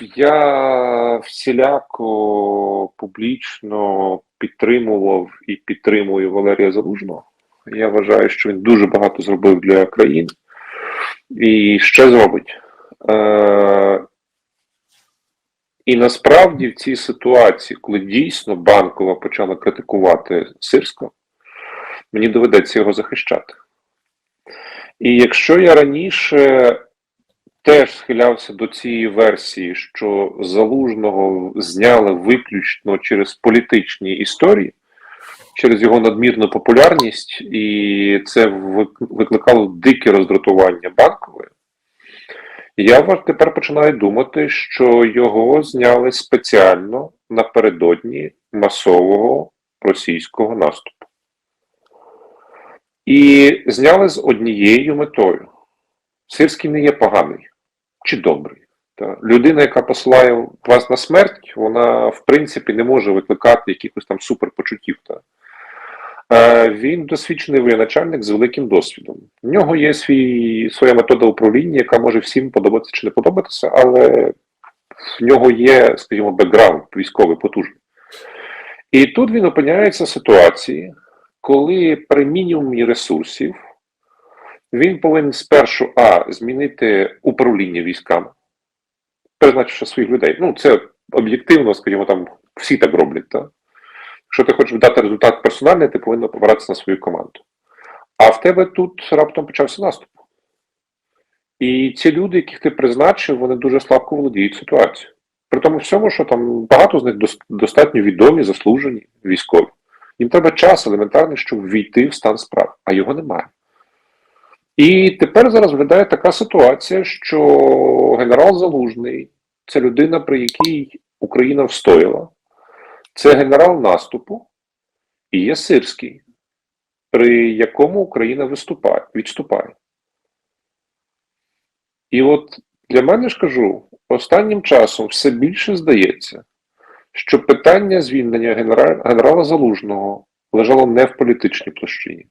я всіляко публічно підтримував і підтримую Валерія Залужного. Я вважаю, що він дуже багато зробив для країни і ще зробить. Е, і насправді в цій ситуації, коли дійсно банкова почала критикувати Сирського, мені доведеться його захищати. І якщо я раніше теж схилявся до цієї версії, що залужного зняли виключно через політичні історії, через його надмірну популярність, і це викликало дике роздратування банкової. Я тепер починаю думати, що його зняли спеціально напередодні масового російського наступу. І зняли з однією метою. Сирський не є поганий чи добрий. Та людина, яка посилає вас на смерть, вона в принципі не може викликати якихось там суперпочуттів. Та. Е, він досвідчений воєначальник з великим досвідом. В нього є свій, своя метода управління, яка може всім подобатися чи не подобатися, але в нього є, скажімо, бекграунд військовий потужний. І тут він опиняється в ситуації, коли при мінімумі ресурсів він повинен спершу А змінити управління військами, призначивши своїх людей. Ну, це об'єктивно, скажімо, там всі так роблять. Так? Якщо ти хочеш дати результат персональний, ти повинен опиратися на свою команду. А в тебе тут раптом почався наступ. І ці люди, яких ти призначив, вони дуже слабко володіють ситуацією. При тому всьому, що там багато з них достатньо відомі, заслужені військові. Їм треба час елементарний, щоб війти в стан справ, а його немає. І тепер зараз виглядає така ситуація, що генерал Залужний це людина, при якій Україна встояла, це генерал наступу і є Сирський, при якому Україна виступає, відступає. І от для мене ж кажу, останнім часом все більше здається, що питання звільнення генерала, Залужного лежало не в політичній площині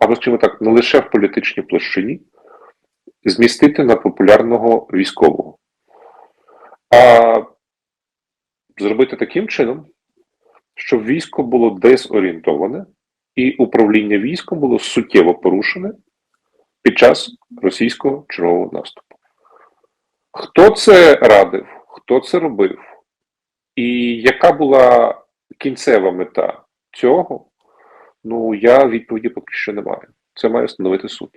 або скажімо так, не лише в політичній площині, змістити на популярного військового, а зробити таким чином, щоб військо було дезорієнтоване і управління військом було суттєво порушене під час російського чергового наступу. Хто це радив, хто це робив, і яка була кінцева мета цього? Ну, я відповіді поки що не маю. Це має встановити суд.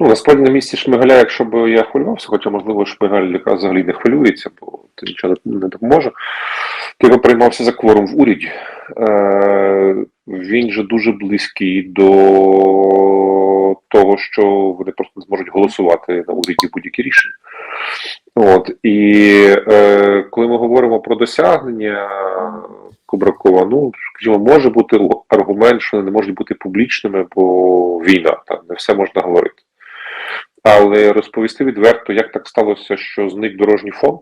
Ну, насправді на місці Шмигаля, якщо б я хвилювався, хоча, можливо, Шмигаль якраз взагалі не хвилюється, бо це нічого не допоможе. То я приймався за кворум в уряді. Е, він же дуже близький до того, що вони просто не зможуть голосувати на уряді будь-які рішення. От, і е, коли ми говоримо про досягнення Кубракова, ну, скажімо, може бути аргумент, що вони не можуть бути публічними, бо війна, там не все можна говорити. Але розповісти відверто, як так сталося, що зник дорожній фонд,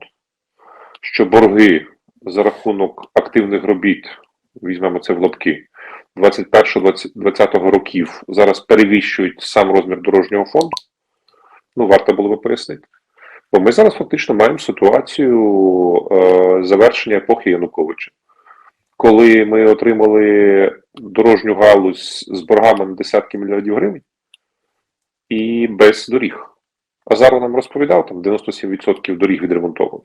що борги за рахунок активних робіт, візьмемо це в лапки, 21-20 років зараз перевищують сам розмір дорожнього фонду, ну, варто було би пояснити. Бо ми зараз фактично маємо ситуацію е, завершення епохи Януковича коли ми отримали дорожню галузь з боргами на десятки мільярдів гривень і без доріг. Азаров нам розповідав, там 97% доріг відремонтовано.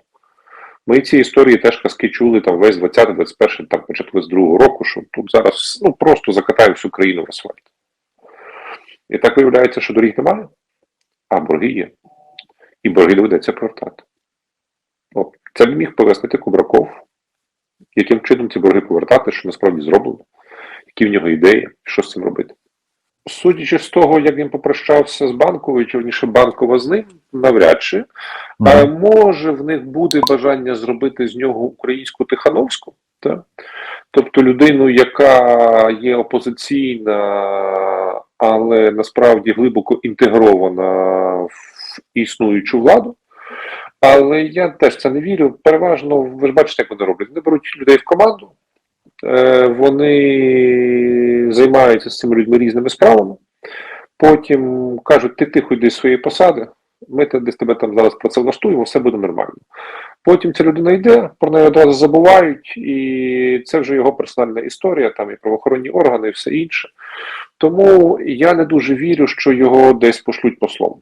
Ми ці історії теж казки чули там весь 20-21, там початку з другого року, що тут зараз ну, просто закатаємо всю країну в асфальт. І так виявляється, що доріг немає, а борги є. І борги доведеться повертати. От. Це б міг пояснити Кубраков, яким чином ці борги повертати, що насправді зроблено, які в нього ідеї, що з цим робити. Судячи з того, як він попрощався з банковою, чи верніше банкова з ним, навряд чи. А може в них буде бажання зробити з нього українську Тихановську, Так? Тобто людину, яка є опозиційна, але насправді глибоко інтегрована в існуючу владу. Але я теж це не вірю. Переважно, ви ж бачите, як вони роблять. Вони беруть людей в команду, е, вони займаються з цими людьми різними справами. Потім кажуть, ти тихо йди з своєї посади, ми десь тебе там зараз працевлаштуємо, все буде нормально. Потім ця людина йде, про неї одразу забувають, і це вже його персональна історія, там і правоохоронні органи, і все інше. Тому я не дуже вірю, що його десь пошлють послом.